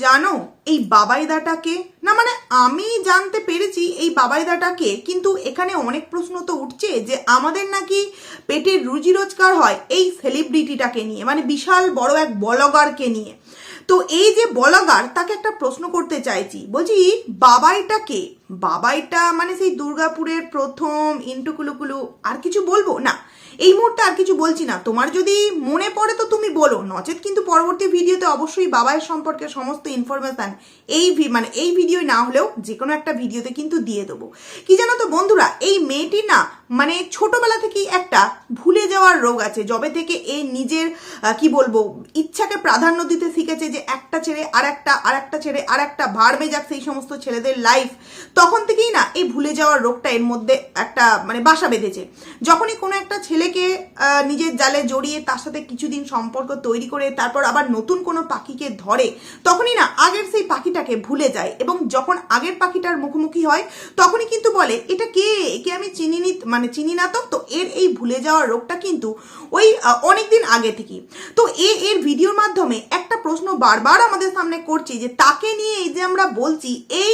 জানো, এই বাবাইদাটাকে? না মানে আমি জানতে পেরেছি এই বাবাইদাটাকে, কিন্তু এখানে অনেক প্রশ্ন তো উঠছে যে আমাদের নাকি পেটের রুজি রোজগার হয় এই সেলিব্রিটিটাকে নিয়ে মানে বিশাল বড় এক বলগারকে নিয়ে। তো এই যে বলগার, তাকে একটা প্রশ্ন করতে চাইছি। বলছি বাবাইটা কে বাবাইটা মানে সেই দুর্গাপুরের প্রথম ইন্টুকুলুকুলু, আর কিছু বলব? না, এই মুহূর্তে আর কিছু বলছি না। তোমার যদি মনে পড়ে তো তুমি বলো। নচেত কিন্তু পরবর্তী ভিডিওতে অবশ্যই বাবাইয়ের সম্পর্কে সমস্ত ইনফরমেশান এই মানে এই ভিডিও না হলেও যে কোনো একটা ভিডিওতে কিন্তু দিয়ে দেবো। কি জানো তো বন্ধুরা, এই মেয়েটি না মানে ছোটবেলা থেকেই একটা ভুলে যাওয়ার রোগ আছে। যবে থেকে এ নিজের কি বলব, ইচ্ছাকে প্রাধান্য দিতে শিখেছে যে একটা ছেড়ে আর একটা আর একটা ছেড়ে আর একটা ভাড়বে যাক সেই সমস্ত ছেলেদের লাইফ তখন থেকেই না এই ভুলে যাওয়ার রোগটা এর মধ্যে একটা মানে বাসা বেঁধেছে। যখনই কোনো একটা ছেলেকে নিজের জালে জড়িয়ে তার সাথে কিছুদিন সম্পর্ক তৈরি করে তারপর আবার নতুন কোনো পাখিকে ধরে, তখনই না আগের সেই পাখিটাকে ভুলে যায় এবং যখন আগের পাখিটার মুখোমুখি হয়, তখনই কিন্তু বলে, এটা কে? একে আমি চিনি নি মানে চিনি না তো? তো এর এই ভুলে যাওয়ার রোগটা কিন্তু ওই অনেক দিন আগে থেকেই। তো এ, এর ভিডিওর মাধ্যমে একটা প্রশ্ন বারবার আমাদের সামনে করছি যে, তাকে নিয়ে এই যে আমরা বলছি, এই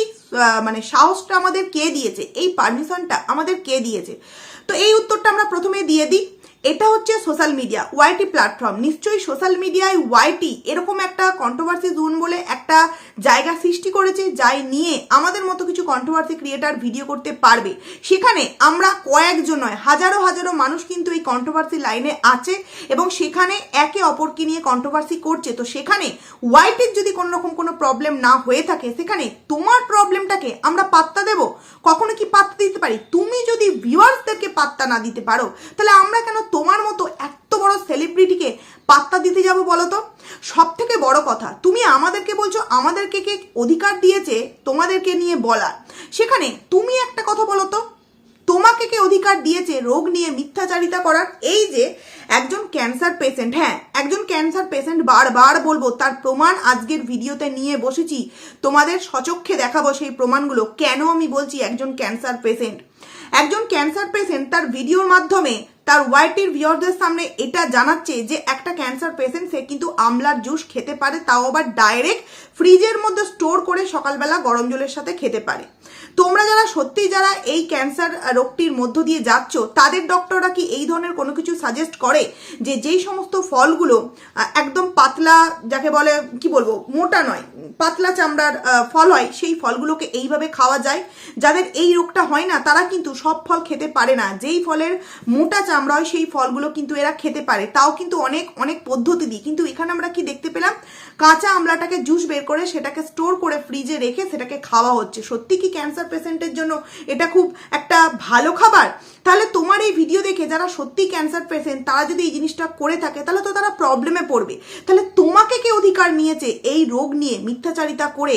মানে মানে সাহসটা আমাদের কে দিয়েছে? এই পারমিশনটা আমাদের কে দিয়েছে? তো এই উত্তরটা আমরা প্রথমে দিয়ে দিই। এটা হচ্ছে সোশ্যাল মিডিয়া ওয়াইটি প্ল্যাটফর্ম নিশ্চয়ই সোশ্যাল মিডিয়ায় ওয়াইটি এরকম একটা কন্ট্রোভার্সি জোন বলে একটা জায়গা সৃষ্টি করেছে, যাই নিয়ে আমাদের মতো কিছু কন্ট্রোভার্সি ক্রিয়েটার ভিডিও করতে পারবে। সেখানে আমরা কয়েকজন নয়, হাজারো হাজারো মানুষ কিন্তু এই কন্ট্রোভার্সি লাইনে আছে এবং সেখানে একে অপরকে নিয়ে কন্ট্রোভার্সি করছে। তো সেখানে ওয়াইটির যদি কোনো রকম প্রবলেম না হয়ে থাকে, সেখানে তোমার প্রবলেমটাকে আমরা পাত্তা দেব। কখনো কি পাত্তা দিতে পারি? তুমি যদি ভিউয়ার্সদেরকে পাত্তা না দিতে পারো, তাহলে আমরা কেন তোমার মতো এত বড় সেলিব্রিটিকে পাত্তা দিতে যাব বলো তো? সব থেকে বড় কথা, তুমি আমাদেরকে বলছো, আমাদেরকে কে অধিকার দিয়েছে তোমাদেরকে নিয়ে বলার। সেখানে তুমি একটা কথা বলো তো। তোমাকে কে অধিকার দিয়েছে রোগ নিয়ে মিথ্যাচারিতা করার? এই যে একজন ক্যান্সার পেশেন্ট হ্যাঁ একজন ক্যান্সার পেশেন্ট বারবার বলব, তার প্রমাণ আজকের ভিডিওতে নিয়ে বসেছি। তোমাদের সচক্ষে দেখাবো সেই প্রমাণগুলো। কেন আমি বলছি একজন ক্যান্সার পেশেন্ট একজন ক্যান্সার পেশেন্ট তার ভিডিওর মাধ্যমে, তার ওয়াইটির ভিওরদের সামনে এটা জানাচ্ছে যে একটা ক্যান্সার পেশেন্ট সে কিন্তু আমলার জুস খেতে পারে, তাও আবার ডাইরেক্ট ফ্রিজের মধ্যে স্টোর করে সকালবেলা গরম জলের সাথে খেতে পারে। তোমরা যারা সত্যি যারা এই ক্যান্সার রোগটির মধ্য দিয়ে যাচ্ছ, তাদের ডক্টররা কি এই ধরনের কোনো কিছু সাজেস্ট করে? যে যেই সমস্ত ফলগুলো একদম পাতলা যাকে বলে, কি বলব, মোটা নয়, পাতলা চামড়ার ফল হয়, সেই ফলগুলোকে এইভাবে খাওয়া যায়। যাদের এই রোগটা হয় না, তারা কিন্তু সব ফল খেতে পারে না। যেই ফলের মোটা চামড়া হয়, সেই ফলগুলো কিন্তু এরা খেতে পারে। তাও কিন্তু অনেক অনেক পদ্ধতি দিই কিন্তু এখানে আমরা কি দেখতে পেলাম? কাঁচা আমলাটাকে জুস বের করে সেটাকে স্টোর করে ফ্রিজে রেখে সেটাকে খাওয়া হচ্ছে। সত্যি কি ক্যান্সার পেশেন্টের জন্য এটা খুব একটা ভালো খাবার। তাহলে তোমার এই ভিডিও দেখে যারা সত্যি ক্যান্সার পেশেন্ট তারা যদি এই জিনিসটা করে থাকে, তাহলে তো তারা প্রবলেমে পড়বে। তাহলে তোমাকে কে অধিকার নিয়েছে এই রোগ নিয়ে মিথ্যাচারিতা করে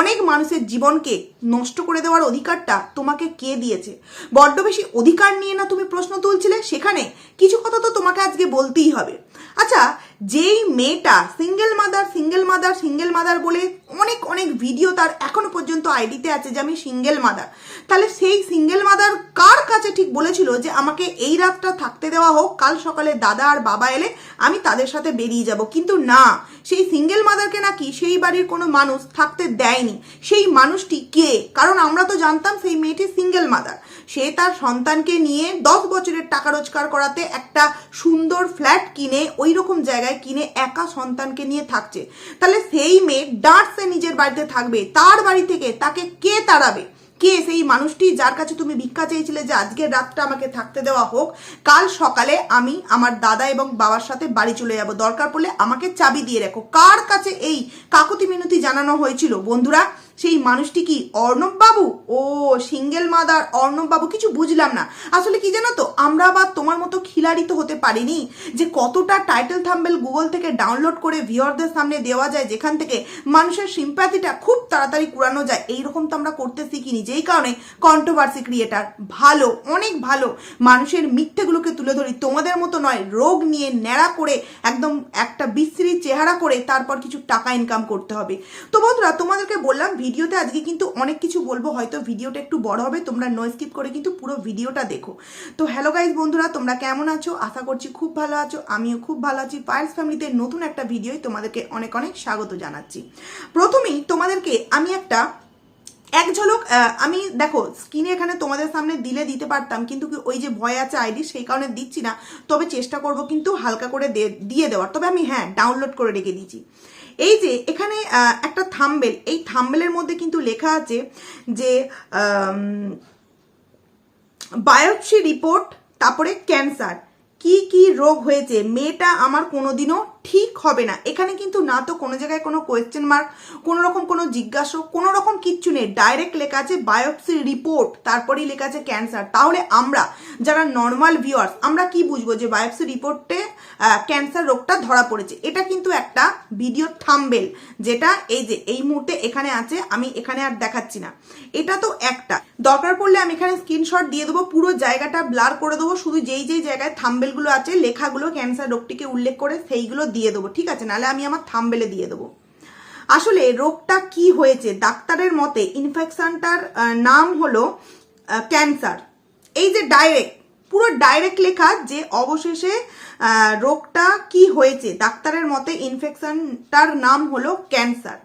অনেক মানুষের জীবনকে নষ্ট করে দেওয়ার অধিকারটা তোমাকে কে দিয়েছে? বড্ড বেশি অধিকার নিয়ে না তুমি প্রশ্ন তুলছিলে? সেখানে কিছু কথা তো তোমাকে আজকে বলতেই হবে। আচ্ছা যেই মেয়েটা single mother single mother single mother বলে অনেক অনেক ভিডিও তার এখনও পর্যন্ত আইডিতে আছে যে আমি সিঙ্গেল মাদার তাহলে সেই সিঙ্গেল মাদার কার কাছে ঠিক বলেছিল যে আমাকে এই রাতটা থাকতে দেওয়া হোক, কাল সকালে দাদা আর বাবা এলে আমি তাদের সাথে বেরিয়ে যাব। কিন্তু না, সেই সিঙ্গেল মাদারকে নাকি সেই বাড়ির কোনো মানুষ থাকতে দেয়নি। সেই মানুষটি কে? কারণ আমরা তো জানতাম সেই মেয়েটি সিঙ্গেল মাদার সে তার সন্তানকে নিয়ে দশ বছরের টাকা রোজগার করাতে একটা সুন্দর ফ্ল্যাট কিনে ওই রকম জায়গায় কিনে একা সন্তানকে নিয়ে থাকছে। তাহলে সেই মেয়ে ডাঁটসে নিজের বাড়িতে থাকবে। তার বাড়ি থেকে তাকে কে তাড়াবে? কে সেই মানুষটি যার কাছে তুমি ভিক্ষা চেয়েছিলে যে আজকের রাতটা আমাকে থাকতে দেওয়া হোক? কাল সকালে আমি আমার দাদা এবং বাবার সাথে বাড়ি চলে যাব। দরকার পড়লে আমাকে চাবি দিয়ে রাখো। কার কাছে এই কাকতি মিনতি জানানো হয়েছিল? বন্ধুরা সেই মানুষটি কি অর্ণব বাবু ও, সিঙ্গেল মাদার অর্ণব বাবু কিছু বুঝলাম না। আসলে কি জানো তো, আমরা আবার তোমার মতো খিলাড়িত হতে পারিনি যে কতটা টাইটেল থাম্বেল গুগল থেকে ডাউনলোড করে ভিওরদের সামনে দেওয়া যায়, যেখান থেকে মানুষের সিম্প্যাথিটা খুব তাড়াতাড়ি কুড়ানো যায়। এইরকম তো আমরা করতে শিখিনি। যেই কারণে কন্ট্রোভার্সি ক্রিয়েটার ভালো, অনেক ভালো মানুষের মিথ্যেগুলোকে তুলে ধরি, তোমাদের মতো নয়, রোগ নিয়ে ন্যাড়া করে একদম একটা বিশ্রী চেহারা করে তারপর কিছু টাকা ইনকাম করতে হবে। তো বন্ধুরা, তোমাদেরকে বললাম ভিডিওতে আজকে কিন্তু অনেক কিছু বলব, হয়তো ভিডিওটা একটু বড় হবে, তোমরা নো স্কিপ করে কিন্তু পুরো ভিডিওটা দেখো। তো হ্যালো গাইজ বন্ধুরা, তোমরা কেমন আছো? আশা করছি খুব ভালো আছো, আমিও খুব ভালো আছি। পায়েলস ফ্যামিলিতে নতুন একটা ভিডিওই তোমাদেরকে অনেক অনেক স্বাগত জানাচ্ছি। প্রথমেই তোমাদেরকে আমি একটা, এক ঝলক আমি দেখো স্ক্রিনে এখানে তোমাদের সামনে দিলে দিতে পারতাম, কিন্তু ওই যে ভয় আছে আইডি সেই কারণে দিচ্ছি না। তবে চেষ্টা করব কিন্তু হালকা করে দিয়ে দেওয়ার। তবে আমি হ্যাঁ ডাউনলোড করে রেখে দিয়েছি। এই যে এখানে একটা থাম্বেল, এই থাম্বেলের মধ্যে কিন্তু লেখা আছে যে বায়োপসি রিপোর্ট, তারপরে ক্যান্সার, কি কি রোগ হয়েছে, মেয়েটা আমার কোনোদিনও ঠিক হবে না। এখানে কিন্তু না তো কোনো জায়গায় কোনো কোয়েশ্চেন মার্ক কোনো রকম কোনো জিজ্ঞাসা, কোনো রকম কিচ্ছু নেই। ডাইরেক্ট লেখা আছে বায়োপসি রিপোর্ট তারপরেই লেখা আছে ক্যান্সার তাহলে আমরা যারা নর্মাল ভিউয়ার্স আমরা কি বুঝব যে বায়োপসি রিপোর্টে ক্যান্সার রোগটা ধরা পড়েছে? এটা কিন্তু একটা ভিডিও থাম্বেল যেটা এই যে, এই মুহূর্তে এখানে আছে, আমি এখানে আর দেখাচ্ছি না। এটা তো একটা। দরকার পড়লে আমি এখানে স্ক্রিনশট দিয়ে দেবো, পুরো জায়গাটা ব্লার করে দেবো, শুধু যেই যেই জায়গায় থাম্বেলগুলো আছে, লেখাগুলো ক্যান্সার রোগটিকে উল্লেখ করে, সেইগুলো দিয়ে দেবো, ঠিক আছে? নাহলে আমি আমার থাম্বেলে দিয়ে দেবো। আসলে রোগটা কি হয়েছে? ডাক্তারের মতে ইনফেকশনটার নাম হলো ক্যান্সার এই যে ডাইরেক্ট পুরো ডাইরেক্ট লেখা যে অবশেষে রোগটা কি হয়েছে? ডাক্তারের মতে ইনফেকশনটার নাম হলো ক্যান্সার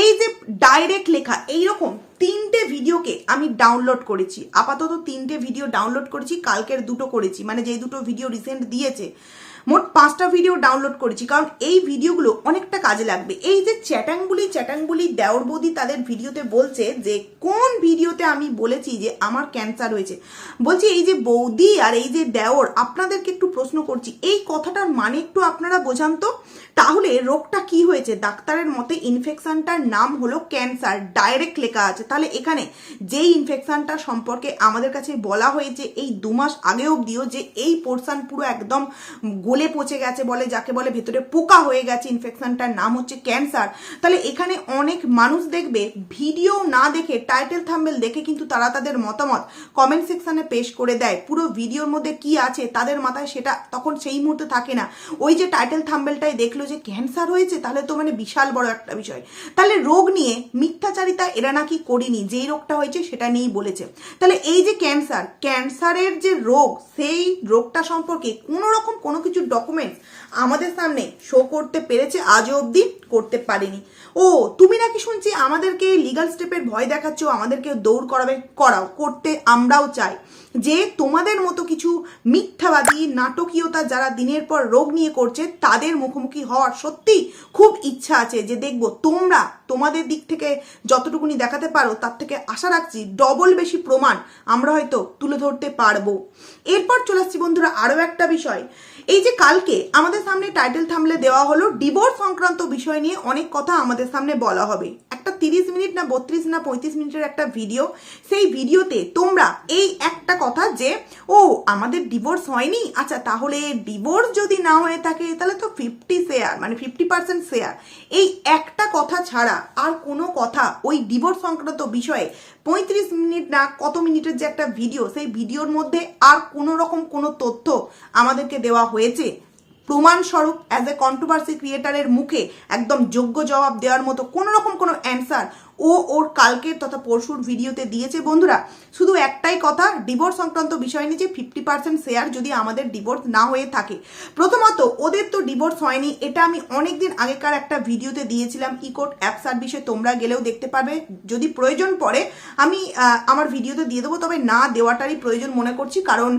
এই যে ডাইরেক্ট লেখা, এইরকম তিনটে ভিডিওকে আমি ডাউনলোড করেছি। আপাতত তিনটে ভিডিও ডাউনলোড করেছি, কালকের দুটো করেছি। মানে যেই দুটো ভিডিও রিসেন্ট দিয়েছে মোট পাঁচটা ভিডিও ডাউনলোড করেছি, কারণ এই ভিডিওগুলো অনেকটা কাজে লাগবে। এই যে চ্যাটাংগুলি চ্যাটাংগুলি দেওর বৌদি তাদের ভিডিওতে বলছে যে, কোন ভিডিওতে আমি বলেছি যে আমার ক্যান্সার হয়েছে? বলছি, এই যে বৌদি আর এই যে দেওর, আপনাদেরকে একটু প্রশ্ন করছি, এই কথাটার মানে একটু আপনারা বোঝান তো? তাহলে রোগটা কি হয়েছে? ডাক্তারের মতে ইনফেকশনটার নাম হলো ক্যান্সার ডাইরেক্ট লেখা আছে। তাহলে এখানে যেই ইনফেকশনটা সম্পর্কে আমাদের কাছে বলা হয়েছে, এই দু মাস আগে অবধিও যে এই পোর্শন পুরো একদম গলে পচে গেছে বলে, যাকে বলে ভেতরে পোকা হয়ে গেছে ইনফেকশনটার নাম হচ্ছে ক্যান্সার তাহলে এখানে অনেক মানুষ দেখবে ভিডিও না দেখে টাইটেল থাম্বেল দেখে কিন্তু তারা তাদের মতামত কমেন্ট সেকশনে পেশ করে দেয়। পুরো ভিডিওর মধ্যে কি আছে, তাদের মাথায় সেটা তখন সেই মুহূর্তে থাকে না। ওই যে টাইটেল থাম্বেলটাই দেখল যে ক্যান্সার হয়েছে, তাহলে তো মানে বিশাল বড় একটা বিষয়। তাহলে রোগ নিয়ে মিথ্যাচারিতা এরা নাকি করিনি, যেই রোগটা হয়েছে সেটা নিয়েই বলেছে। তাহলে এই যে ক্যান্সার ক্যান্সারের যে রোগ, সেই রোগটা সম্পর্কে কোনো রকম কোনো কিছু ডকুমেন্টস আমাদের সামনে শো করতে পেরেছে আজও অবধি করতে পারেনি। ও, তুমি নাকি শুনছি আমাদেরকে লিগাল স্টেপের ভয় দেখাচ্ছ, আমাদেরকে দৌড় করাবে, করাও, করতে আমরাও চাই। যে তোমাদের মতো কিছু মিথ্যাবাদী, নাটকীয়তা যারা দিনের পর রোগ নিয়ে করছে, তাদের মুখোমুখি হওয়ার সত্যি খুব ইচ্ছা আছে যে দেখব তোমরা তোমাদের দিক থেকে যতটুকুনি দেখাতে পারো, তার থেকে আশা রাখছি ডবল বেশি প্রমাণ আমরা হয়তো তুলে ধরতে পারব। এরপর চলে আসছি বন্ধুরা আরও একটা বিষয়। এই যে কালকে আমাদের সামনে টাইটেল থামলে দেওয়া হলো ডিভোর্স সংক্রান্ত বিষয় নিয়ে অনেক কথা আমাদের সামনে বলা হবে। একটা তিরিশ মিনিট না বত্রিশ না পঁয়ত্রিশ মিনিটের একটা ভিডিও সেই ভিডিওতে তোমরা এই একটা কথা যে, ও, আমাদের ডিভোর্স হয়নি? আচ্ছা তাহলে ডিভোর্স যদি না হয়ে থাকে, তাহলে তো ফিফটি শেয়ার মানে ফিফটি পার্সেন্ট শেয়ার এই একটা কথা ছাড়া আর কোনো কথা ওই ডিভোর্স সংক্রান্ত বিষয়ে পঁয়ত্রিশ মিনিট না কত মিনিটের যে একটা ভিডিও সেই ভিডিওর মধ্যে আর কোনো রকম কোনো তথ্য আমাদেরকে দেওয়া হয়েছে। প্রমাণস্বরূপ অ্যাজ এ কন্ট্রোভার্সি ক্রিয়েটারের মুখে একদম যোগ্য জবাব দেওয়ার মতো কোনো রকম কোনো অ্যান্সার ও ওর কালকের তথা পরশুর ভিডিওতে দিয়েছে। বন্ধুরা, শুধু একটাই কথা ডিভোর্স সংক্রান্ত বিষয় নিয়ে যে ফিফটি পার্সেন্ট শেয়ার যদি আমাদের ডিভোর্স না হয়ে থাকে। প্রথমত, ওদের তো ডিভোর্স হয়নি, এটা আমি অনেকদিন আগেকার একটা ভিডিওতে দিয়েছিলাম ইকোট অ্যাপ সার্ভিসে তোমরা গেলেও দেখতে পারবে। যদি প্রয়োজন পড়ে, আমি আমার ভিডিওতে দিয়ে দেবো, তবে না দেওয়াটারই প্রয়োজন মনে করছি, কারণ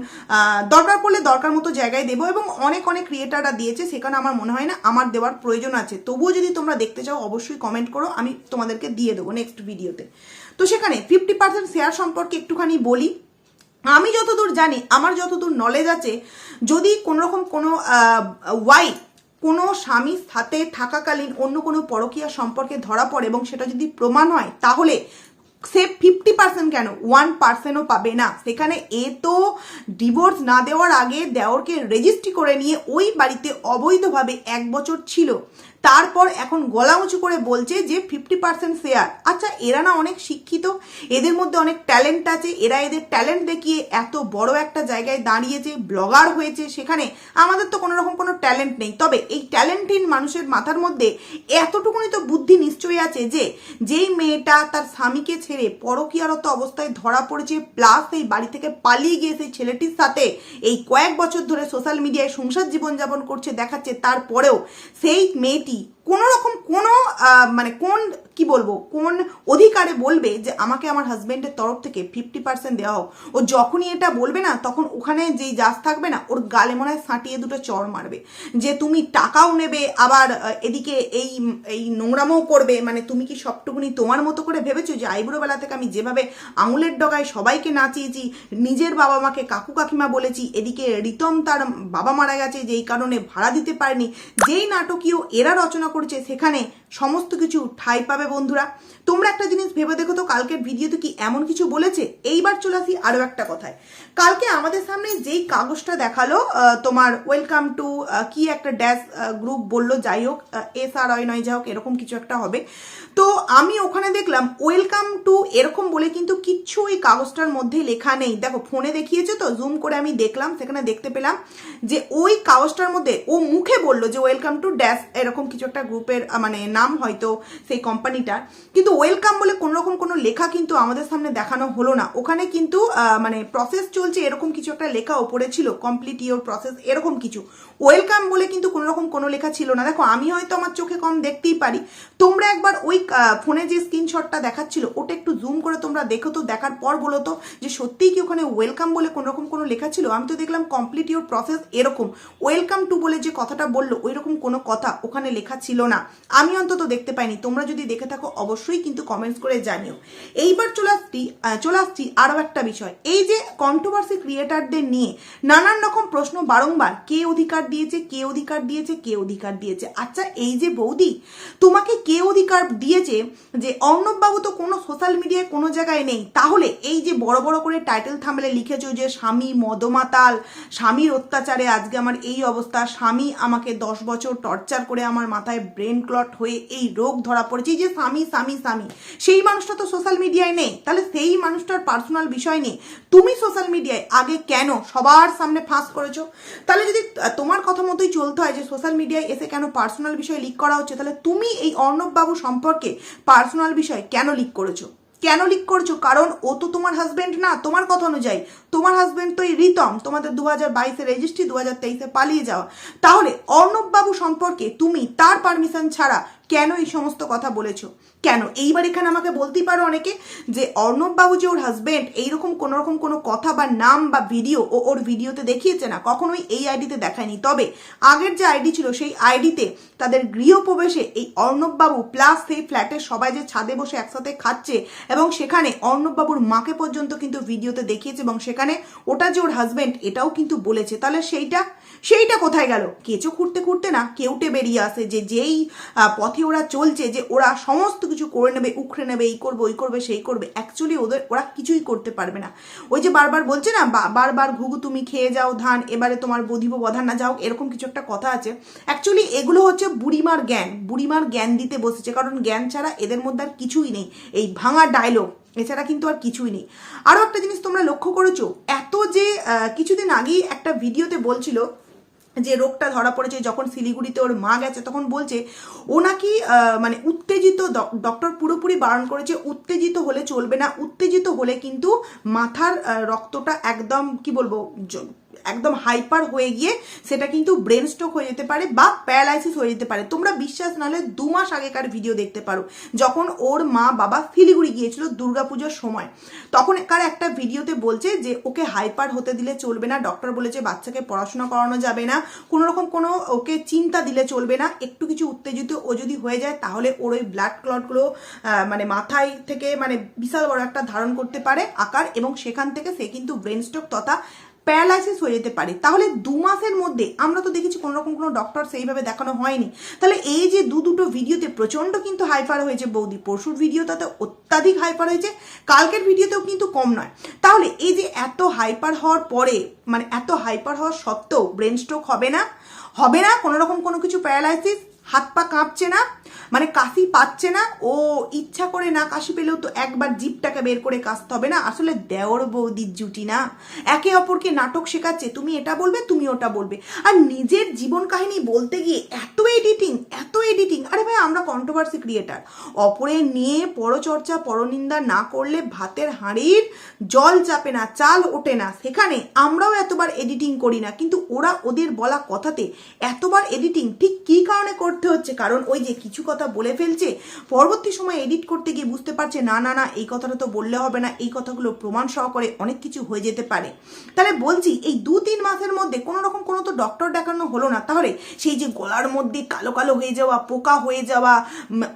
দরকার পড়লে দরকার মতো জায়গায় দেবো এবং অনেক অনেক ক্রিয়েটাররা দিয়েছে সেখানে আমার মনে হয় না আমার দেওয়ার প্রয়োজন আছে। তবুও যদি তোমরা দেখতে চাও, অবশ্যই কমেন্ট করো, আমি তোমাদেরকে দিয়ে দেবো। নেক্সট ভিডিওতে তো সেখানে ফিফটি পার্সেন্ট শেয়ার সম্পর্কে একটুখানি বলি। আমি যতদূর জানি, আমার যতদূর নলেজ আছে, যদি কোনো রকম কোনো ওয়াইফ কোনো স্বামীর সাথে থাকাকালীন অন্য কোনো পরকীয়া সম্পর্কে ধরা পড়ে এবং সেটা যদি প্রমাণ হয়, তাহলে সে ফিফটি পার্সেন্ট কেন? ওয়ান পার্সেন্টও পাবে না। সেখানে এ তো ডিভোর্স না দেওয়ার আগে দেওরকে রেজিস্ট্রি করে নিয়ে ওই বাড়িতে অবৈধভাবে এক বছর ছিল। তারপর এখন গলা উঁচু করে বলছে যে ফিফটি পার্সেন্ট শেয়ার আচ্ছা এরা না অনেক শিক্ষিত, এদের মধ্যে অনেক ট্যালেন্ট আছে, এরা এদের ট্যালেন্ট দেখিয়ে এত বড় একটা জায়গায় দাঁড়িয়েছে ব্লগার হয়েছে সেখানে, আমাদের তো কোনো রকম কোনো ট্যালেন্ট নেই। তবে এই ট্যালেন্টহীন মানুষের মাথার মধ্যে এতটুকুনি তো বুদ্ধি নিশ্চয়ই আছে যে, যেই মেয়েটা তার স্বামীকে ছেড়ে পরকীয়ারত অবস্থায় ধরা পড়েছে প্লাস এই বাড়ি থেকে পালিয়ে গিয়ে সেই ছেলেটির সাথে এই কয়েক বছর ধরে সোশ্যাল মিডিয়ায় সংসার জীবনযাপন করছে, দেখাচ্ছে, তারপরেও সেই মেয়েটি society কোনো রকম কোনো মানে কোন, কি বলব, কোন অধিকারে বলবে যে আমাকে আমার হাজবেন্ডের তরফ থেকে ফিফটি পার্সেন্ট দেওয়া হোক। ও যখনই এটা বলবে না, তখন ওখানে যেই জাজ থাকবে না, ওর গালে মনে হয় সাঁটিয়ে দুটো চর মারবে। যে তুমি টাকাও নেবে, আবার এদিকে এই এই নোংরামও করবে মানে তুমি কি সবটুকুনি তোমার মতো করে ভেবেছো যে আইবুড়োবেলা থেকে আমি যেভাবে আঙুলের ডগায় সবাইকে নাচিয়েছি, নিজের বাবা মাকে কাকু কাকিমা বলেছি, এদিকে রিতম তার বাবা মারা গেছে, যেই কারণে ভাড়া দিতে পারেনি, যেই নাটকীয় এরা রচনা করেছে সেখানে সমস্ত কিছু ঠাই পাবে বন্ধুরা। তোমরা একটা জিনিস ভেবে দেখো তো, কালকের ভিডিওতে কি এমন কিছু বলেছে? এইবার চলে আসি আরও একটা কথায়। কালকে আমাদের সামনে যেই কাগজটা দেখাল তোমার ওয়েলকাম টু কি একটা ড্যাশ গ্রুপ বলল, যাই হোক এস আর নয়, যাই হোক, এরকম কিছু একটা হবে। তো আমি ওখানে দেখলাম ওয়েলকাম টু এরকম বলে কিন্তু কিচ্ছু ওই কাগজটার মধ্যে লেখা নেই। দেখো, ফোনে দেখিয়েছে তো জুম করে আমি দেখলাম, সেখানে দেখতে পেলাম যে ওই কাগজটার মধ্যে ও মুখে বলল যে ওয়েলকাম টু ড্যাশ এরকম কিছু একটা গ্রুপের মানে নাম হয়তো সেই কোম্পানিটার কিন্তু ওয়েলকাম বলে কোনো রকম কোনো লেখা কিন্তু আমাদের সামনে দেখানো হলো না। ওখানে কিন্তু মানে প্রসেস চলছে, এরকম কিছু একটা লেখা ওপরে ছিল কমপ্লিট ইওর প্রসেস এরকম কিছু। ওয়েলকাম বলে কিন্তু কোনো রকম কোনো লেখা ছিল না। দেখো, আমি হয়তো আমার চোখে কম দেখতেই পারি। তোমরা একবার ওই ফোনে যে স্ক্রিনশটটা দেখাচ্ছিল, ওটা একটু জুম করে তোমরা দেখো তো, দেখার পর বলো তো যে সত্যিই কি ওখানে ওয়েলকাম বলে কোনো রকম কোনো লেখা ছিল? আমি তো দেখলাম কমপ্লিট ইওর প্রসেস এরকম। ওয়েলকাম টু বলে যে কথাটা বলল ওই রকম কোনো কথা ওখানে লেখা ছিল না। আমি অন্তত দেখতে পাইনি। তোমরা যদি দেখে থাকো, অবশ্যই কিন্তু কমেন্টস করে জানিও। এইবার চলে আসছি চলে আসছি আরও একটা বিষয়। এই যে কন্ট্রোভার্সি ক্রিয়েটারদের নিয়ে নানান রকম প্রশ্ন বারংবার, কে অধিকার দিয়েছে, কে অধিকার দিয়েছে, কে অধিকার দিয়েছে। আচ্ছা এই যে বৌদি, তোমাকে কে অধিকার দিয়েছে যে অর্ণববাবু তো কোনো সোশ্যাল মিডিয়ায় কোনো জায়গায় নেই। তাহলে এই যে বড় বড় করে টাইটেল থামলে লিখেছো যে, স্বামী মদমাতাল, স্বামীর অত্যাচারে আজকে আমার এই অবস্থা, স্বামী আমাকে দশ বছর টর্চার করে আমার মাথায় ব্রেন ক্লট হয়ে এই রোগ ধরা পড়েছে যে স্বামী স্বামী স্বামী। সেই মানুষটা তো সোশ্যাল মিডিয়ায় নেই। তাহলে সেই মানুষটার পার্সোনাল বিষয় নেই। তুমি সোশ্যাল মিডিয়ায় আগে কেন সবার সামনে ফাঁস করেছ? তাহলে যদি তোমার কথা মতোই চলতে হয় যে সোশ্যাল মিডিয়ায় এসে কেন পার্সোনাল বিষয় লিক করা হচ্ছে, তাহলে তুমি এই অর্ণব বাবু সম্পর্কে পার্সোনাল বিষয় কেন লিক করেছ? কেন লিক করছ? কারণ ও তো তোমার হাজব্যান্ড না, তোমার কথা অনুযায়ী তোমার হাজবেন্ড তো এই রিতম, তোমাদের দু হাজার বাইশে রেজিস্ট্রি দু হাজার তেইশে পালিয়ে যাওয়া। তাহলে অর্ণব বাবু সম্পর্কে তুমি তার পারমিশন ছাড়া কেন এই সমস্ত কথা বলেছ? কেন? এইবার এখানে আমাকে বলতেই পারো অনেকে যে অর্ণব বাবু যে ওর হাজবেন্ড এইরকম কোনো রকম কোনো কথা বা নাম বা ভিডিও ও ওর ভিডিওতে দেখিয়েছে না, কখনোই এই আইডিতে দেখায়নি। তবে আগের যে আইডি ছিল, সেই আইডিতে তাদের গৃহপ্রবেশে এই অর্ণববাবু প্লাস সেই ফ্ল্যাটের সবাই যে ছাদে বসে একসাথে খাচ্ছে এবং সেখানে অর্ণববাবুর মাকে পর্যন্ত কিন্তু ভিডিওতে দেখিয়েছে এবং সেখানে ওটা যে ওর হাজবেন্ড এটাও কিন্তু বলেছে। তাহলে সেইটা সেইটা কোথায় গেল? কেঁচো খুঁড়তে খুঁড়তে না কেউটে বেরিয়ে আসে যে যেই পথে ওরা চলছে যে ওরা সমস্ত কিছু করে নেবে, উখড়ে নেবে, এই করবে, ওই করবে, সেই করবে। অ্যাকচুয়ালি ওদের, ওরা কিছুই করতে পারবে না। ওই যে বারবার বলছে না বারবার ঘুঘু তুমি খেয়ে যাও ধান, এবারে তোমার বধিব বধান না যাও এরকম কিছু একটা কথা আছে। অ্যাকচুয়ালি এগুলো হচ্ছে বুড়িমার জ্ঞান বুড়িমার জ্ঞান দিতে বসেছে। কারণ জ্ঞান ছাড়া এদের মধ্যে আর কিছুই নেই। এই ভাঙা ডায়লগ এছাড়া কিন্তু আর কিছুই নেই। আরও একটা জিনিস তোমরা লক্ষ্য করেছ, এত যে কিছুদিন আগেই একটা ভিডিওতে বলছিল যে রোগটা ধরা পড়েছে, যখন শিলিগুড়িতে ওর মা গেছে, তখন বলছে, ও নাকি মানে উত্তেজিত ডক্টর পুরোপুরি বারণ করেছে, উত্তেজিত হলে চলবে না, উত্তেজিত হলে কিন্তু মাথার রক্তটা একদম, কি বলব একদম হাইপার হয়ে গিয়ে সেটা কিন্তু ব্রেন স্ট্রোক হয়ে যেতে পারে বা প্যারালাইসিস হয়ে যেতে পারে। তোমরা বিশ্বাস নাহলে দু মাস আগেকার ভিডিও দেখতে পারো। যখন ওর মা বাবা শিলিগুড়ি গিয়েছিল দুর্গাপুজোর সময় তখন কার একটা ভিডিওতে বলছে যে, ওকে হাইপার হতে দিলে চলবে না। ডক্টর বলেছে বাচ্চাকে পড়াশোনা করানো যাবে না। কোনো রকম কোনো ওকে চিন্তা দিলে চলবে না। একটু কিছু উত্তেজিত ও যদি হয়ে যায়, তাহলে ওর ওই ব্লাড ক্লটগুলো মানে মাথায় থেকে মানে বিশাল বড় একটা ধারণ করতে পারে আকার এবং সেখান থেকে সে কিন্তু ব্রেন স্ট্রোক তথা প্যারালাইসিস হয়ে যেতে পারে। তাহলে দু মাসের মধ্যে আমরা তো দেখেছি কোনো রকম কোনো ডক্টর সেইভাবে দেখানো হয়নি। তাহলে এই যে দু দুটো ভিডিওতে প্রচণ্ড কিন্তু হাইপার হয়েছে বৌদি। পরশুর ভিডিওটাতে অত্যাধিক হাইপার হয়েছে, কালকের ভিডিওতেও কিন্তু কম নয়। তাহলে এই যে এত হাইপার হওয়ার পরে মানে এত হাইপার হওয়ার সত্ত্বেও ব্রেন স্ট্রোক হবে না? হবে না কোনো রকম কোনো কিছু প্যারালাইসিস? হাত পা কাঁপছে না? মানে কাশি পাচ্ছে না, ও ইচ্ছা করে না কাশি পেলেও তো একবার জিপটাকে বের করে কাশতে হবে না। আসলে দেওর বৌদির জুটি না। একে অপরকে নাটক শেখাচ্ছে, তুমি এটা বলবে, তুমি ওটা বলবে। আর নিজের জীবন কাহিনী বলতে গিয়ে এত এডিটিং এত এডিটিং আরে ভাই আমরা কন্ট্রোভার্সি ক্রিয়েটার অপরের নিয়ে পরচর্চা, পরনিন্দা না করলে ভাতের হাঁড়ির জল চাপে না, চাল ওঠে না। সেখানে আমরাও এতবার এডিটিং করি না, কিন্তু ওরা ওদের বলা কথাতে এতবার এডিটিং ঠিক কী কারণে করতে হচ্ছে? কারণ ওই যে কিছু কথা বলে ফেলছে। পরবর্তী সময় এডিট করতে গিয়ে বুঝতে পারছে, না না না, এই কথাটা তো বললে হবে না, এই কথাগুলো প্রমাণ সহকারে অনেক কিছু হয়ে যেতে পারে। তাহলে বলছি, এই দু তিন মাসের মধ্যে কোনো রকম কোনো তো ডক্টর দেখানো হলো না। তাহলে সেই যে গলার মধ্যে কালো কালো হয়ে যাওয়া, পোকা হয়ে যাওয়া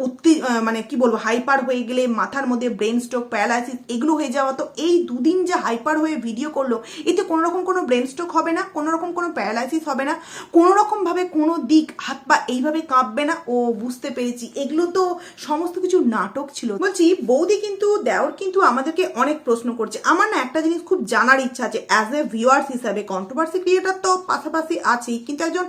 উত্তি মানে কি বলব হাইপার হয়ে গেলে, মাথার মধ্যে ব্রেন স্ট্রোক প্যারালাইসিস এগুলো হয়ে যাওয়া, তো এই দুদিন যে হাইপার হয়ে ভিডিও করল, এতে কোনো রকম কোনো ব্রেন স্ট্রোক হবে না কোনো রকম কোনো প্যারালাইসিস হবে না কোনো রকমভাবে কোনো দিক হাত পা এইভাবে কাঁপবে না, ও বুঝতে পেরেছি এগুলো তো সমস্ত কিছু নাটক ছিল। বলছি, বৌদি কিন্তু, দেওর কিন্তু আমাদেরকে অনেক প্রশ্ন করছে। আমার না একটা জিনিস খুব জানার ইচ্ছা আছে। অ্যাজ এ ভিউয়ার্স হিসাবে কন্ট্রোভার্সি ক্রিয়েটার তো পাশাপাশি আছেই কিন্তু একজন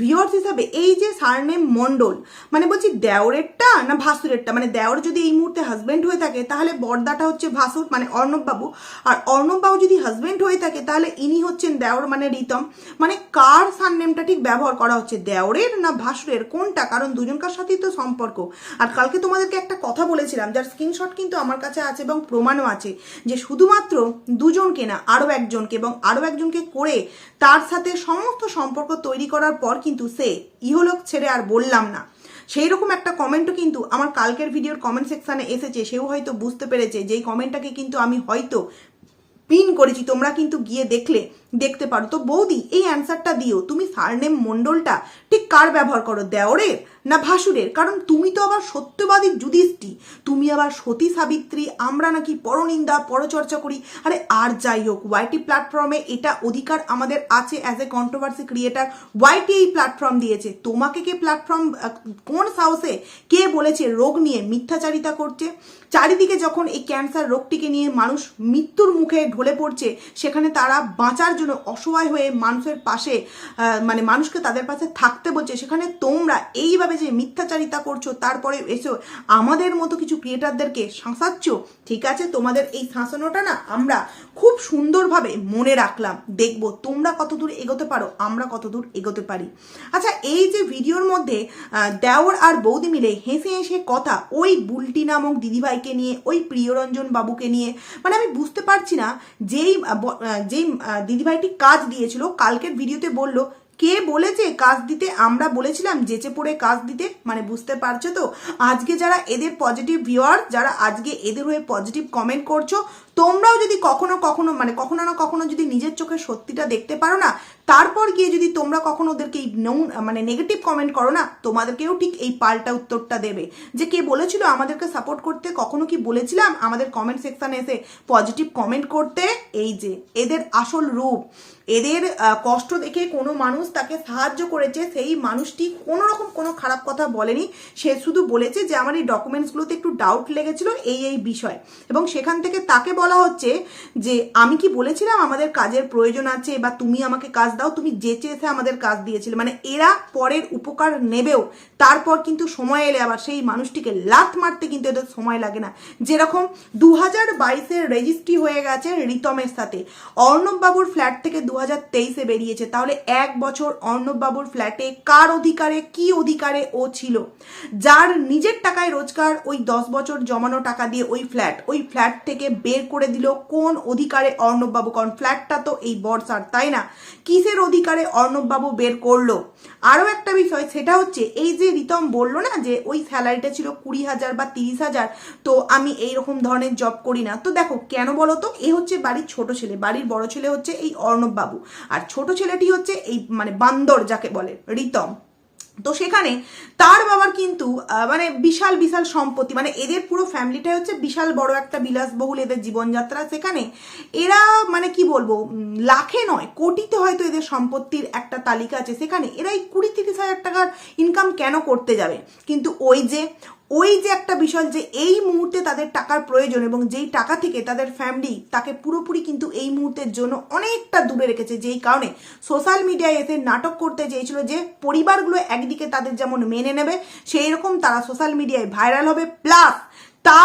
ভিউয়ার্স হিসাবে, এই যে সারনেম মন্ডল মানে বলছি দেওরেরটা না ভাসুরেরটা? মানে দেওর যদি এই মুহূর্তে হাজবেন্ড হয়ে থাকে, তাহলে বর্দাটা হচ্ছে ভাসুর মানে অর্ণববাবু। আর অর্ণববাবু যদি হাজব্যান্ড হয়ে থাকে, তাহলে ইনি হচ্ছেন দেওর মানে রিতম। মানে কার সারনেমটা ঠিক ব্যবহার করা হচ্ছে? দেওরের না ভাসুরের? কোনটা? কারণ দুজনকার সাথেই তো সম্পর্ক। আর কালকে তোমাদেরকে একটা কথা বলেছিলাম, যার স্ক্রিনশট কিন্তু আমার কাছে আছে এবং প্রমাণও আছে, যে শুধুমাত্র দুজনকে না আরও একজনকে এবং আরও একজনকে করে তার সাথে সমস্ত সম্পর্ক তৈরি করার পর কিন্তু সে ইহলোক ছেড়ে আর বললাম না। সেই রকম একটা কমেন্টও কিন্তু আমার কালকের ভিডিওর কমেন্ট সেকশানে এসেছে, সেও হয়তো বুঝতে পেরেছে যেই কমেন্টটাকে কিন্তু আমি হয়তো পিন করেছি, তোমরা কিন্তু গিয়ে দেখলে, দেখতে পারো। তো বৌদি, এই অ্যান্সারটা দিও। তুমি সারনেম মণ্ডলটা ঠিক কার ব্যবহার করো, দেওরের না ভাসুরের? কারণ তুমি তো আবার সত্যবাদী যুধিষ্ঠি। তুমি আবার সতী সাবিত্রী, আমরা নাকি পরনিন্দা, পরচর্চা করি। আরে আর যাই হোক ওয়াইটি প্ল্যাটফর্মে এটা অধিকার আমাদের আছে as a controversy creator YT এই প্ল্যাটফর্ম দিয়েছে। তোমাকে কে প্ল্যাটফর্ম কোন সাহসে কে বলেছে রোগ নিয়ে মিথ্যাচারিতা করছে? চারিদিকে যখন এই ক্যান্সার রোগটিকে নিয়ে মানুষ মৃত্যুর মুখে ঢলে পড়ছে, সেখানে তারা বাঁচার জন্য অসহায় হয়ে মানুষের পাশে মানে মানুষকে তাদের পাশে থাকতে বলছে। সেখানে তোমরা এইভাবে যে মিথ্যাচারিতা করছ, তারপরে এসো, আমাদের মতো কিছু ক্রিয়েটারদেরকে শাঁসাচ্ছ। ঠিক আছে, তোমাদের এই শাঁসানোটা না আমরা খুব সুন্দরভাবে মনে রাখলাম। দেখব তোমরা কতদূর এগোতে পারো, আমরা কতদূর এগোতে পারি। আচ্ছা এই যে ভিডিওর মধ্যে দেওর আর বৌদি মিলে হেসে হেসে কথা, ওই বুলটি নামক দিদিভাইকে নিয়ে, ওই প্রিয়রঞ্জন বাবুকে নিয়ে। মানে আমি বুঝতে পারছি না, যেই যেই দিদিভাইটি কাজ দিয়েছিল, কালকের ভিডিওতে বলল, কে বলেছে কাজ দিতে? আমরা বলেছিলাম যেচে পড়ে কাজ দিতে। মানে বুঝতে পারছ তো? আজকে যারা এদের পজিটিভ ভিউয়ার যারা আজকে এদের হয়ে পজিটিভ কমেন্ট করছ তোমরাও যদি কখনো কখনো মানে কখনো না কখনো যদি নিজের চোখে সত্যিটা দেখতে পারো না, তারপর গিয়ে যদি তোমরা কখনো ওদেরকে এই মানে নেগেটিভ কমেন্ট করো না, তোমাদেরকেও ঠিক এই পাল্টা উত্তরটা দেবে। যে কে বলেছিল আমাদেরকে সাপোর্ট করতে, কখনো কি বলেছিলাম? আমাদের কমেন্ট সেকশানে এসে পজিটিভ কমেন্ট করতে। এই যে, এদের আসল রূপ, এদের কষ্ট দেখে কোনো মানুষ তাকে সাহায্য করেছে, সেই মানুষটি কোনো রকম কোনো খারাপ কথা বলেনি। সে শুধু বলেছে যে, আমার এই ডকুমেন্টসগুলোতে একটু ডাউট লেগেছিল এই এই বিষয়। এবং সেখান থেকে তাকে বলা হচ্ছে যে আমি কি বলেছিলাম আমাদের কাজের প্রয়োজন আছে বা তুমি আমাকে কাজ দাও, তুমি যেচে এসে আমাদের কাজ দিয়েছিলে। মানে এরা পরের উপকার নেবেও, তারপর কিন্তু সময় এলে আবার সেই মানুষটিকে লাত মারতে কিন্তু এদের সময় লাগে না। যেরকম দু হাজার বাইশের রেজিস্ট্রি হয়ে গেছে রিতমের সাথে। অর্ণব বাবুর ফ্ল্যাট থেকে দু হাজার তেইশে বেরিয়েছে। তাহলে এক বছর অর্ণব বাবুর ফ্ল্যাটে কার অধিকারে, কি অধিকারে ও ছিল? যার নিজের টাকায় রোজগার ওই দশ বছর জমানো টাকা দিয়ে ওই ফ্ল্যাট ওই ফ্ল্যাট থেকে বের করে দিল। কোন অধিকারে অর্ণববাবু? কারণ ফ্ল্যাটটা তো এই বর্ষার, তাই না? কিসের অধিকারে অর্ণব বাবু বের করল? আরও একটা বিষয়, সেটা হচ্ছে, এই যে রিতম বলল না যে, ওই স্যালারিটা ছিল কুড়ি হাজার বা তিরিশ হাজার, তো আমি এই রকম ধরনের জব করি না। তো দেখো, কেন বলো তো? এ হচ্ছে বাড়ির ছোট ছেলে, বাড়ির বড় ছেলে হচ্ছে এই অর্ণব বাবু আর ছোট ছেলেটি হচ্ছে এই মানে বান্দর, যাকে বলে রিতম তো সেখানে তার বাবার কিন্তু মানে বিশাল বিশাল সম্পত্তি মানে এদের পুরো ফ্যামিলিটাই হচ্ছে বিশাল বড় একটা বিলাসবহুল এদের জীবনযাত্রা। সেখানে এরা মানে কি বলব লাখে নয়, কোটিতে হয়তো এদের সম্পত্তির একটা তালিকা আছে। সেখানে এরা এই কুড়ি তিরিশ হাজার টাকার ইনকাম কেন করতে যাবে? কিন্তু ওই যে ওই যে একটা বিষয় যে এই মুহূর্তে তাদের টাকার প্রয়োজন এবং যেই টাকা থেকে তাদের ফ্যামিলি তাকে পুরোপুরি কিন্তু এই মুহূর্তের জন্য অনেকটা দূরে রেখেছে, যেই কারণে সোশ্যাল মিডিয়ায় এসে নাটক করতে চেয়েছিল যে পরিবারগুলো একদিকে তাদের যেমন মেনে নেবে সেই রকম তারা সোশ্যাল মিডিয়ায় ভাইরাল হবে। প্লাস তা,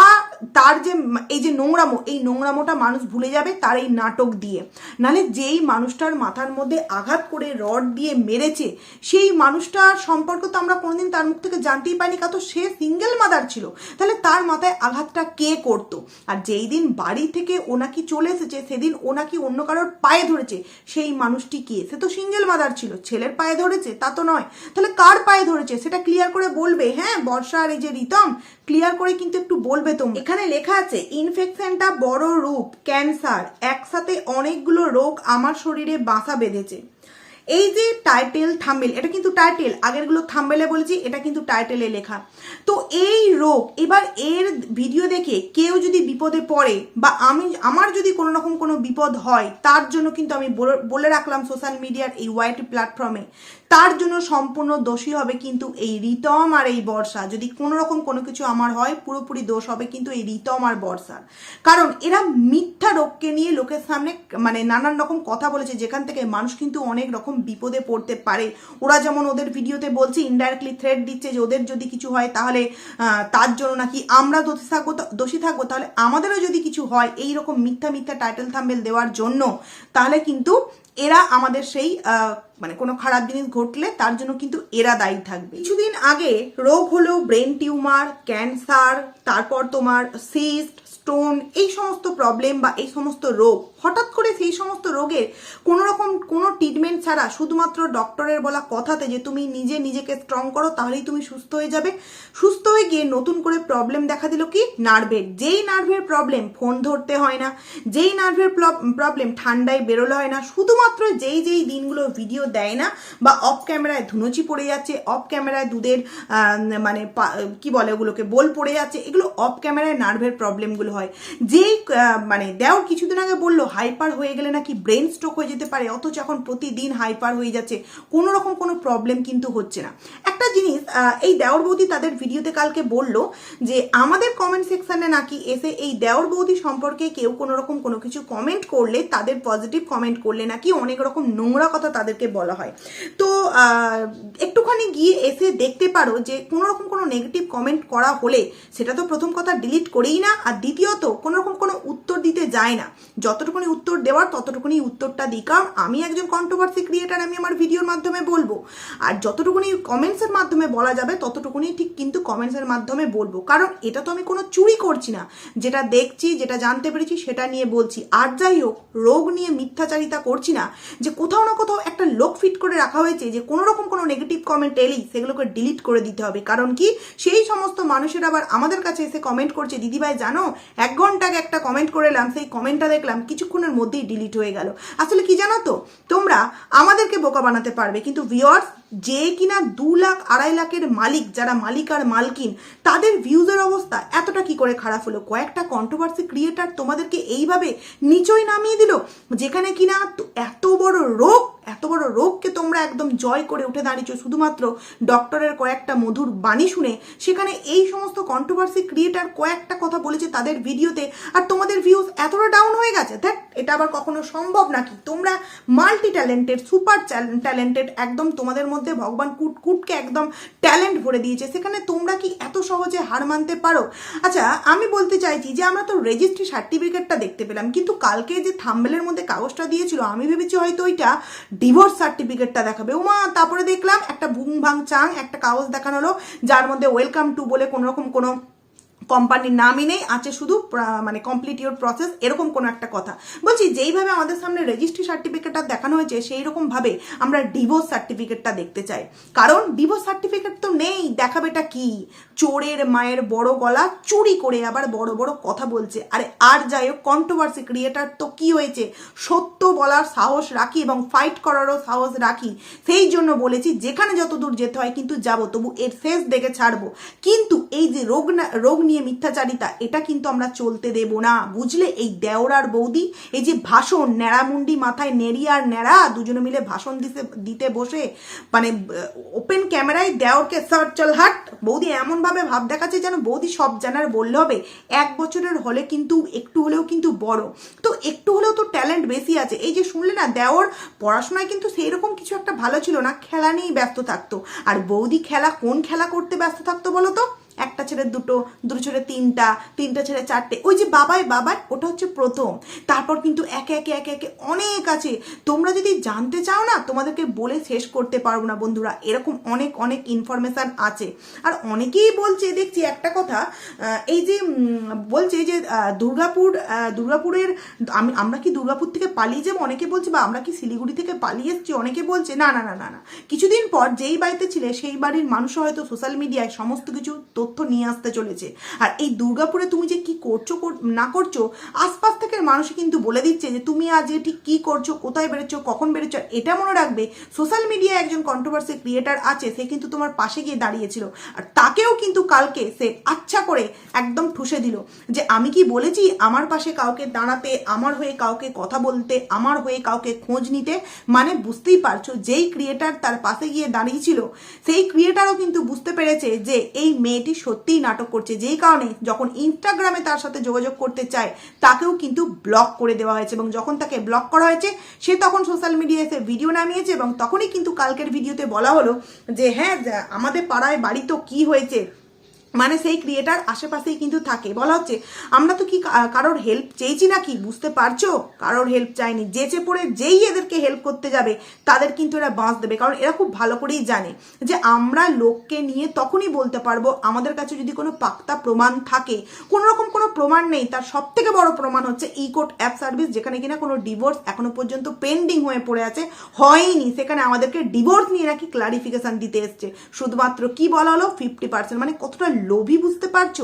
তার যে এই যে নোংরামো, এই নোংরামোটা মানুষ ভুলে যাবে তার এই নাটক দিয়ে। নালে যেই মানুষটার মাথার মধ্যে আঘাত করে রড দিয়ে মেরেছে, সেই মানুষটার সম্পর্ক তো আমরা কোনোদিন তার মুখ থেকে জানতেই পারিনি কারণ সে সিঙ্গেল মাদার ছিল। তাহলে তার মাথায় আঘাতটা কে করতো? আর যেই দিন বাড়ি থেকে ও নাকি চলে এসেছে, সেদিন ও নাকি অন্য কারোর পায়ে ধরেছে, সেই মানুষটি কে? সে তো সিঙ্গেল মাদার ছিল, ছেলের পায়ে ধরেছে, তা তো নয়। তাহলে কার পায়ে ধরেছে? সেটা ক্লিয়ার করে বলবে হ্যাঁ বর্ষা আর এই যে রিতম ক্লিয়ার করে কিন্তু একটু বলবে তোমরা এখানে লেখা আছে ইনফেকশনটা বড় রূপ ক্যান্সার একসাথে অনেকগুলো রোগ আমার শরীরে বাসা বেঁধেছে। এই যে টাইটেল থাম্বেল এটা কিন্তু টাইটেল আগেরগুলো থাম্বেলে বলেছি, এটা কিন্তু টাইটেলে লেখা। তো এই রোগ, এবার এর ভিডিও দেখে কেউ যদি বিপদে পড়ে বা আমি, আমার যদি কোনো রকম কোনো বিপদ হয়, তার জন্য কিন্তু আমি বলে- বলে রাখলাম সোশ্যাল মিডিয়ার এই ওয়াইট প্ল্যাটফর্মে তার জন্য সম্পূর্ণ দোষী হবে কিন্তু এই রিতম আর এই বর্ষা। যদি কোনো রকম কোনো কিছু আমার হয়, পুরোপুরি দোষ হবে কিন্তু এই রিতম আর বর্ষার। কারণ এরা মিথ্যা রোগকে নিয়ে লোকের সামনে মানে নানান রকম কথা বলেছে, যেখান থেকে মানুষ কিন্তু অনেক রকম বিপদে পড়তে পারে। ওরা যেমন ওদের ভিডিওতে বলছে ইনডাইরেক্টলি থ্রেট দিচ্ছে যে ওদের যদি কিছু হয় তাহলে তার জন্য নাকি আমরা দোষী থাকব দোষী থাকব, তাহলে আমাদেরও যদি কিছু হয় এই রকম মিথ্যা মিথ্যা টাইটেল থাম্বেল দেওয়ার জন্য, তাহলে কিন্তু এরা আমাদের সেই মানে কোনো খারাপ জিনিস ঘটলে তার জন্য কিন্তু এরা দায়ী থাকবে। কিছুদিন আগে রোগ হলো ব্রেন টিউমার, ক্যান্সার, তারপর তোমার সিস্ট স্টোন এই সমস্ত প্রবলেম বা এই সমস্ত রোগ, হঠাৎ করে সেই সমস্ত রোগের কোনো রকম কোনো ট্রিটমেন্ট ছাড়া শুধুমাত্র ডক্টরের বলা কথাতে যে তুমি নিজে নিজেকে স্ট্রং করো, তাহলেই তুমি সুস্থ হয়ে যাবে। সুস্থ হয়ে গিয়ে নতুন করে প্রবলেম দেখা দিল কি? নার্ভের যেই নার্ভের প্রবলেম ফোন ধরতে হয় না। যেই নার্ভের প্রবলেম ঠান্ডায় বেরোলে হয় না। শুধুমাত্র যেই যেই দিনগুলো ভিডিও দেয় না বা অফ ক্যামেরায় ধুনুচি পড়ে যাচ্ছে অফ ক্যামেরায় দুধের মানে কি বলে ওগুলোকে, বোল পড়ে যাচ্ছে, এগুলো অফ ক্যামেরায় নার্ভের প্রবলেমগুলো হয়। যেই মানে দেওয়ার কিছুদিন আগে বলল হাইপার হয়ে গেলে নাকি ব্রেন স্ট্রোক হয়ে যেতে পারে, অথচ এখন প্রতিদিন হাইপার হয়ে যাচ্ছে। কোনো রকম কোনো প্রবলেম কিন্তু হচ্ছে না। একটা জিনিস এই দেওর বৌদি তাদের ভিডিওতে কালকে বলল যে, আমাদের কমেন্ট সেকশানে নাকি এসে এই দেওর বৌদি সম্পর্কে কেউ কোনো রকম কোনো কিছু কমেন্ট করলে, তাদের পজিটিভ কমেন্ট করলে নাকি অনেক রকম নোংরা কথা তাদেরকে বলা হয়। তো একটুখানি গিয়ে এসে দেখতে পারো যে, কোনো রকম কোনো নেগেটিভ কমেন্ট করা হলে, সেটা তো প্রথম কথা ডিলিট করেই না, আর দ্বিতীয়ত কোনো রকম কোনো উত্তর দিতে যায় না। যতটুকুনি উত্তর দেওয়ার, ততটুকুনি উত্তরটা দিই। কারণ আমি একজন কন্ট্রোভার্সি ক্রিয়েটার আমি আমার ভিডিওর মাধ্যমে বলব। আর যতটুকুনি কমেন্টসের মাধ্যমে বলা যাবে, ততটুকুনি ঠিক কিন্তু কমেন্টসের মাধ্যমে বলব। কারণ এটা তো আমি কোনো চুরি করছি না। যেটা দেখছি, যেটা জানতে পেরেছি, সেটা নিয়ে বলছি। আর যাই হোক, রোগ নিয়ে মিথ্যাচারিতা করছি না। যে কোথাও না কোথাও একটা লোক ফিট করে রাখা হয়েছে, যে কোনো রকম কোনো নেগেটিভ কমেন্ট এলেই সেগুলোকে ডিলিট করে দিতে হবে। কারণ কি? সেই সমস্ত মানুষের আবার আমাদের কাছে এসে কমেন্ট করছে, দিদিভাই, জানো? এক ঘণ্টা আগে একটা কমেন্ট করে এলাম সেই কমেন্টটা দেখলাম কিছুক্ষণের মধ্যেই ডিলিট হয়ে গেল। আসলে কি জানো তো? তোমরা আমাদেরকে বোকা বানাতে পারবে, কিন্তু ভিওয়ার্স যে কিনা দু লাখ, আড়াই লাখের মালিক যারা মালিক আর মালকিন, তাদের ভিউজের অবস্থা এতটা কি করে খারাপ হলো? কয়েকটা কন্ট্রোভার্সি ক্রিয়েটার তোমাদেরকে এইভাবে নিচই নামিয়ে দিল, যেখানে কিনা এত বড় রোগ, এত বড় রোগকে তোমরা একদম জয় করে উঠে দাঁড়িয়েছো। শুধুমাত্র ডক্টরের কয়েকটা মধুর বাণী শুনে সেখানে এই সমস্ত কন্ট্রোভার্সি ক্রিয়েটার কয়েকটা কথা বলেছে তাদের ভিডিওতে, আর তোমাদের ভিউজ এতটা ডাউন হয়ে গেছে। দেখ এটা আবার কখনো সম্ভব নাকি? তোমরা মাল্টি ট্যালেন্টেড সুপার ট্যালেন্টেড একদম তোমাদের মধ্যে ভগবান কুটকুটকে একদম ট্যালেন্ট ভরে দিয়েছে। সেখানে তোমরা কি এত সহজে হার মানতে পারো? আচ্ছা আমি বলতে চাইছি যে আমরা তো রেজিস্ট্রি সার্টিফিকেটটা দেখতে পেলাম, কিন্তু কালকে যে থাম্বেলের মধ্যে কাগজটা দিয়েছিল, আমি ভেবেছি হয়তো ওইটা ডিভোর্স সার্টিফিকেটটা দেখাবে। ওমা, তারপরে দেখলাম একটা ভুং ভাং চাং, একটা কাগজ দেখানো হলো, যার মধ্যে ওয়েলকাম টু বলে কোনোরকম কোনো কোম্পানির নামই নেই, আছে শুধু মানে কমপ্লিট ইউর প্রসেস এরকম কোনো একটা কথা। বলছি, যেইভাবে আমাদের সামনে রেজিস্ট্রি সার্টিফিকেটটা দেখানো হয়েছে সেই রকম ভাবে আমরা ডিভোর্স সার্টিফিকেটটা দেখতে চাই। কারণ ডিভোর্স সার্টিফিকেট তো নেই, দেখাবেটা কি? চোরের মায়ের বড় গলা, চুরি করে আবার বড় বড় কথা বলছে। আরে আর যাই হোক কন্ট্রোভার্সি ক্রিয়েটার তো কি হয়েছে? সত্য বলার সাহস রাখি এবং ফাইট করারও সাহস রাখি। সেই জন্য বলেছি, যেখানে যত দূর যেতে হয় কিন্তু যাব, তবু এর শেষ দেখে ছাড়বো। কিন্তু এই যে রোগ রোগ নিয়ে নিয়ে মিথ্যাচারিতা, এটা কিন্তু আমরা চলতে দেব না। বুঝলে? এই দেওর আর বৌদি, এই যে ভাষণ ন্যাড়ামুন্ডি মাথায় নেড়ি আর ন্যাড়া, দুজনে মিলে ভাষণ দিতে দিতে বসে মানে ওপেন ক্যামেরায় দেওরকে স্যার চল হাট বৌদি এমনভাবে ভাব দেখাচ্ছে যেন বৌদি সব জানার বললে হবে। এক বছরের হলে কিন্তু একটু হলেও কিন্তু বড়। তো একটু হলেও তো ট্যালেন্ট বেশি আছে। এই যে শুনলে না, দেওর পড়াশোনায় কিন্তু সেই রকম কিছু একটা ভালো ছিল না, খেলা নিয়েই ব্যস্ত থাকতো। আর বৌদি খেলা কোন খেলা করতে ব্যস্ত থাকতো বলো তো? একটা ছেড়ে দুটো দুটো ছেড়ে তিনটা তিনটা ছেড়ে চারটে। ওই যে বাবাই বাবাই ওটা হচ্ছে প্রথম। তারপর কিন্তু একে একে একে একে অনেক আছে। তোমরা যদি জানতে চাও না, তোমাদেরকে বলে শেষ করতে পারব না, বন্ধুরা। এরকম অনেক অনেক ইনফরমেশান আছে। আর অনেকেই বলছে, দেখছি একটা কথা এই যে বলছে যে দুর্গাপুর দুর্গাপুরের, আমি, আমরা কি দুর্গাপুর থেকে পালিয়ে যাব? অনেকে বলছে, বা আমরা কি শিলিগুড়ি থেকে পালিয়ে এসেছি? অনেকে বলছে, না না না না না। কিছুদিন পর যেই বাড়িতে ছিলে, সেই বাড়ির মানুষ হয়তো সোশ্যাল মিডিয়ায় সমস্ত কিছু তথ্য নিয়ে আসতে চলেছে। আর এই দুর্গাপুরে তুমি যে কি করছ না করছ, আশপাশ থেকে মানুষ কিন্তু বলে দিচ্ছে যে তুমি আজ ঠিক কি করছ, কোথায় বেরোচ্ছ, কখন বেরোচ্ছ এটা মনে রাখবে সোশ্যাল মিডিয়ায় একজন কন্ট্রোভার্সি ক্রিয়েটার আছে, সে কিন্তু তোমার পাশে গিয়ে দাঁড়িয়েছিল। আর তাকেও কিন্তু কালকে সে আচ্ছা করে একদম ঠুসে দিল যে আমি কি বলেছি আমার পাশে কাউকে দাঁড়াতে, আমার হয়ে কাউকে কথা বলতে, আমার হয়ে কাউকে খোঁজ নিতে? মানে বুঝতেই পারছ, যেই ক্রিয়েটার তার পাশে গিয়ে দাঁড়িয়েছিল, সেই ক্রিয়েটারও কিন্তু বুঝতে পেরেছে যে এই মেয়েটি সত্যিই নাটক করছে। যেই কারণে যখন ইনস্টাগ্রামে তার সাথে যোগাযোগ করতে চায়, তাকেও কিন্তু ব্লক করে দেওয়া হয়েছে এবং যখন তাকে ব্লক করা হয়েছে, সে তখন সোশ্যাল মিডিয়ায় এসে ভিডিও নামিয়েছে এবং তখনই কিন্তু কালকের ভিডিওতে বলা হলো যে হ্যাঁ আমাদের পাড়ায় বাড়ি তো কী হয়েছে? মানে সেই ক্রিয়েটার আশেপাশেই কিন্তু থাকে। বলা হচ্ছে, আমরা তো কি কারোর হেল্প চেয়েছি নাকি? বুঝতে পারছ? কারোর হেল্প চাইনি। যেচে পড়ে যেই এদেরকে হেল্প করতে যাবে, তাদের কিন্তু এরা বাঁচ দেবে। কারণ এরা খুব ভালো করেই জানে যে আমরা লোককে নিয়ে তখনই বলতে পারব, আমাদের কাছে যদি কোনো পাক্তা প্রমাণ থাকে। কোনো রকম কোনো প্রমাণ নেই। তার সব থেকে বড় প্রমাণ হচ্ছে ই কোর্ট অ্যাপ সার্ভিস যেখানে কিনা কোনো ডিভোর্স এখনও পর্যন্ত পেন্ডিং হয়ে পড়ে আছে, হয়নি। সেখানে আমাদেরকে ডিভোর্স নিয়ে নাকি ক্লারিফিকেশান দিতে এসছে। শুধুমাত্র কি বলা হলো? ফিফটি পার্সেন্ট মানে কতটা লোভী বুঝতে পারছ?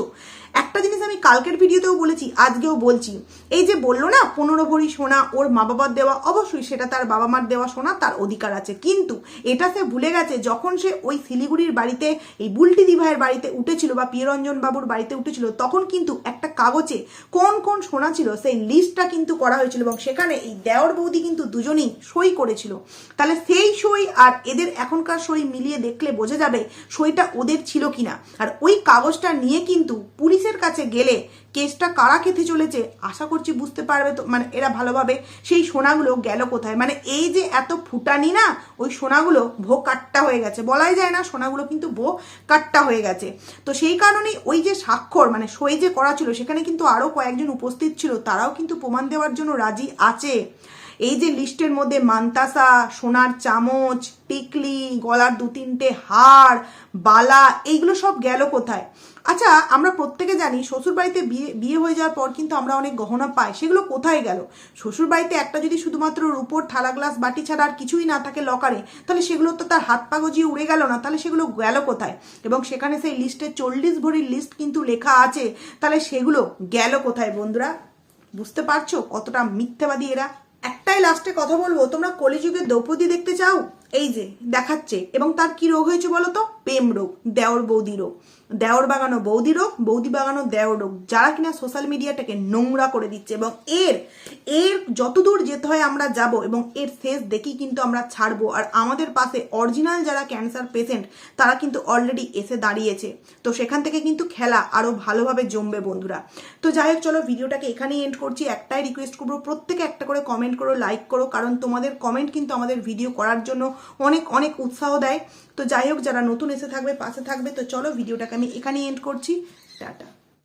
একটা জিনিস আমি কালকের ভিডিওতেও বলেছি, আজকেও বলছি। এই যে বলল না, পনেরো ভরি সোনা ওর মা বাবার দেওয়া, অবশ্যই সেটা তার বাবা মার দেওয়া সোনা, তার অধিকার আছে। কিন্তু এটা সে ভুলে গেছে, যখন সে ওই শিলিগুড়ির বাড়িতে, এই বুলটি দিভাইয়ের বাড়িতে উঠেছিল বা প্রিয়রঞ্জন বাবুর বাড়িতে উঠেছিল, তখন কিন্তু একটা কাগজে কোন কোন সোনা ছিল, সেই লিস্টটা কিন্তু করা হয়েছিল এবং সেখানে এই দেওর বৌদি কিন্তু দুজনেই সই করেছিল। তাহলে সেই সই আর এদের এখনকার সই মিলিয়ে দেখলে বোঝা যাবে সইটা ওদের ছিল কিনা। আর ওই কাগজটা নিয়ে কিন্তু পুলিশের কাছে গেলে কেসটা কারা খেতে চলেছে, আশা করছি বুঝতে পারবে তো মানে এরা ভালোভাবে সেই সোনাগুলো গেল কোথায়? মানে এই যে এত ফুটানি না, ওই সোনাগুলো ভো কাট্টা হয়ে গেছে। বলাই যায় না সোনাগুলো কিন্তু ভো কাট্টা হয়ে গেছে। তো সেই কারণেই ওই যে স্বাক্ষর মানে সই যে করা ছিল, সেখানে কিন্তু আরও কয়েকজন উপস্থিত ছিল, তারাও কিন্তু প্রমাণ দেওয়ার জন্য রাজি আছে। এই যে লিস্টের মধ্যে মান্তাসা, সোনার চামচ, টিকলি, গলার দু তিনটে হার, বালা, এইগুলো সব গেল কোথায়? আচ্ছা আমরা প্রত্যেকে জানি শ্বশুর বাড়িতে বিয়ে বিয়ে হয়ে যাওয়ার পর কিন্তু আমরা অনেক গহনা পাই। সেগুলো কোথায় গেল? শ্বশুর বাড়িতে একটা যদি শুধুমাত্র রূপোর থালা, গ্লাস, বাটি ছাড়া আর কিছুই না থাকে লকারে, তাহলে সেগুলো তো তার হাত পা গজিয়ে উড়ে গেল না, তাহলে সেগুলো গেল কোথায়? এবং সেখানে সেই লিস্টে চল্লিশ ভরির লিস্ট কিন্তু লেখা আছে, তাহলে সেগুলো গেল কোথায় বন্ধুরা? বুঝতে পারছ কতটা মিথ্যাবাদী এরা? একটাই লাস্টে কথা বলব, তোমরা কলিযুগে দ্রৌপদী দেখতে চাও? এই যে, দেখাচ্ছে। এবং তার কি রোগ হয়েছে বলো তো? প্রেম রোগ দেওর বৌদি রোগ। দেওর বাগানো বৌদি রোগ, বৌদি বাগানো দেওর রোগ, যারা কিনা সোশ্যাল মিডিয়াটাকে নোংরা করে দিচ্ছে এবং এর এর যতদূর যেতে হয় আমরা যাব এবং এর শেষ দেখি কিন্তু আমরা ছাড়বো। আর আমাদের পাশে অরিজিনাল যারা ক্যান্সার পেশেন্ট তারা কিন্তু অলরেডি এসে দাঁড়িয়েছে। তো সেখান থেকে কিন্তু খেলা আরও ভালোভাবে জমবে বন্ধুরা। তো যাই হোক, চলো ভিডিওটাকে এখানেই এন্ড করছি। একটাই রিকোয়েস্ট করব, প্রত্যেকে একটা করে কমেন্ট করো লাইক করো, কারণ তোমাদের কমেন্ট কিন্তু আমাদের ভিডিও করার জন্য অনেক অনেক উৎসাহ দেয়। তো যাই হোক, যারা নতুন এসে থাকবে, পাশে থাকবে, তো চলো ভিডিওটাকে আমি এখানেই এন্ড করছি। টাটা।